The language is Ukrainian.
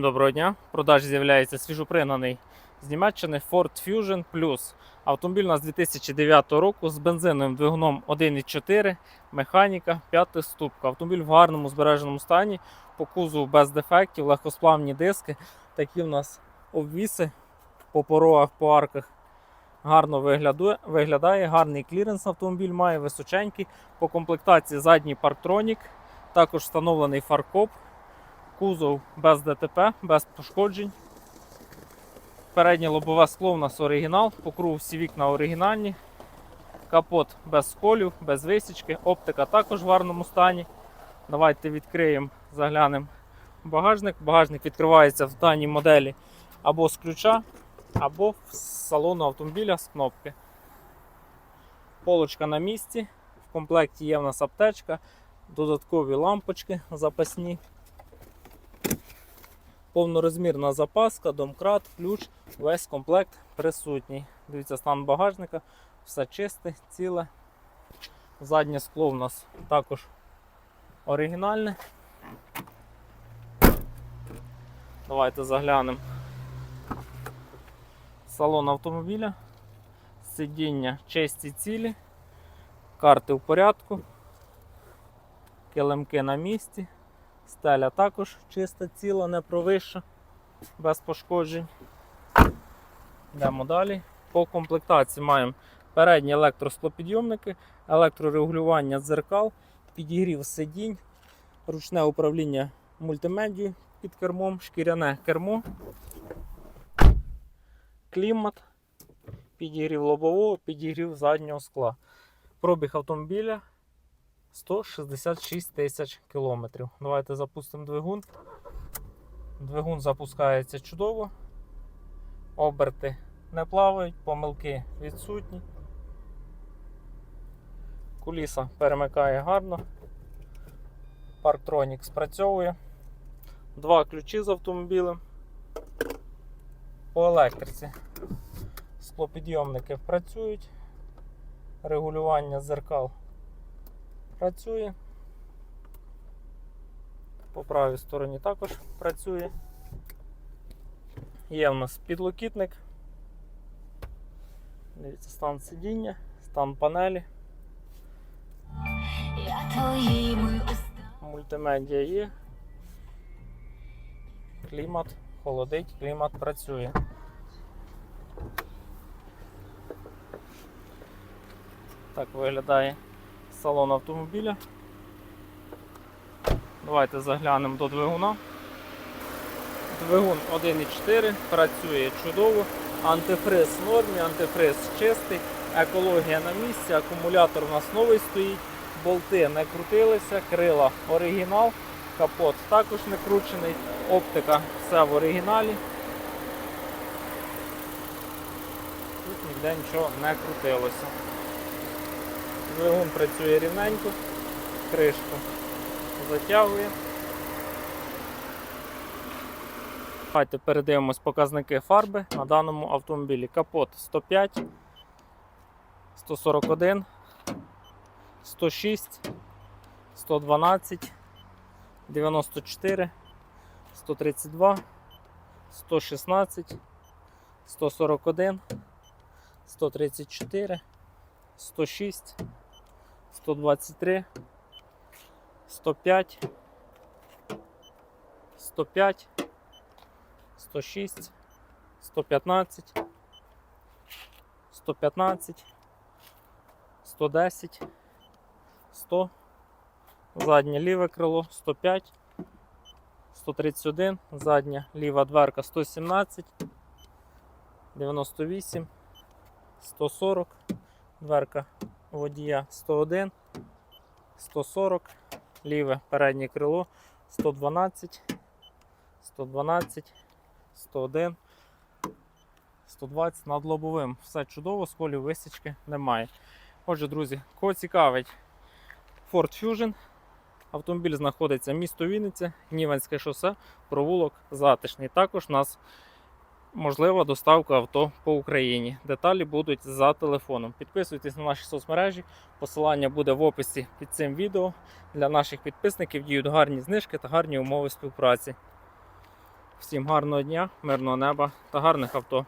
Доброго дня. В продажі з'являється свіжопригнаний з Німеччини Ford Fusion Plus. Автомобіль у нас 2009 року з бензиновим двигуном 1.4, механіка, 5 ступка. Автомобіль в гарному збереженому стані, по кузову без дефектів, легкосплавні диски. Такі в нас обвіси по порогах, по арках. Гарно виглядає, гарний кліренс автомобіль має, височенький. По комплектації задній парктронік, також встановлений фаркоп. Кузов без ДТП, без пошкоджень. Переднє лобове скло у нас оригінал, по всі вікна оригінальні. Капот без сколів, без висічки, оптика також в гарному стані. Давайте відкриємо, заглянемо багажник. Багажник відкривається в даній моделі або з ключа, або з салону автомобіля з кнопки. Полочка на місці. В комплекті є в нас аптечка, додаткові лампочки запасні повнорозмірна запаска, домкрат, ключ, весь комплект присутній. Дивіться, стан багажника, все чисте, ціле. Заднє скло у нас також оригінальне. Давайте заглянемо. Салон автомобіля, сидіння чисті цілі, карти в порядку, килимки на місці. Стеля також чиста, ціла, не провища, без пошкоджень. Йдемо далі. По комплектації маємо передні електросклопідйомники, електрорегулювання дзеркал, підігрів сидінь, ручне управління мультимедією під кермом, шкіряне кермо, клімат, підігрів лобового, підігрів заднього скла. Пробіг автомобіля 166 тисяч кілометрів. Давайте запустимо двигун. Двигун запускається чудово. Оберти не плавають, помилки відсутні. Куліса перемикає гарно. Парктронік спрацьовує. Два ключі з автомобілем. По електриці. Склопідйомники працюють. Регулювання зеркал працює. По правій стороні також працює. Є в нас підлокітник. Дивіться, стан сидіння, стан панелі, мультимедіа є. Клімат холодить, клімат працює. Так виглядає салон автомобіля. Давайте заглянемо до двигуна. Двигун 1.4 працює чудово. Антифриз в нормі, антифриз чистий, екологія на місці, акумулятор у нас новий стоїть, болти не крутилися, крила оригінал, капот також не кручений, оптика все в оригіналі. Тут ніде нічого не крутилося. Двигун працює рівненько, кришку затягує. Давайте передивимось показники фарби на даному автомобілі. Капот 105, 141, 106, 112, 94, 132, 116, 141, 134, 106, 123, 105, 105, 106, 115, 115, 110, 100, заднє ліве крило 105, 131, задня ліва дверка 117, 98, 140, дверка водія 101, 140, ліве переднє крило 112, 112, 101, 120 над лобовим. Все чудово, сколів висічки немає. Отже, друзі, кого цікавить Ford Fusion. Автомобіль знаходиться місто Вінниця, Гніванське шосе, провулок затишний. Також у нас можлива доставка авто по Україні. Деталі будуть за телефоном. Підписуйтесь на наші соцмережі. Посилання буде в описі під цим відео. Для наших підписників діють гарні знижки та гарні умови співпраці. Всім гарного дня, мирного неба та гарних авто.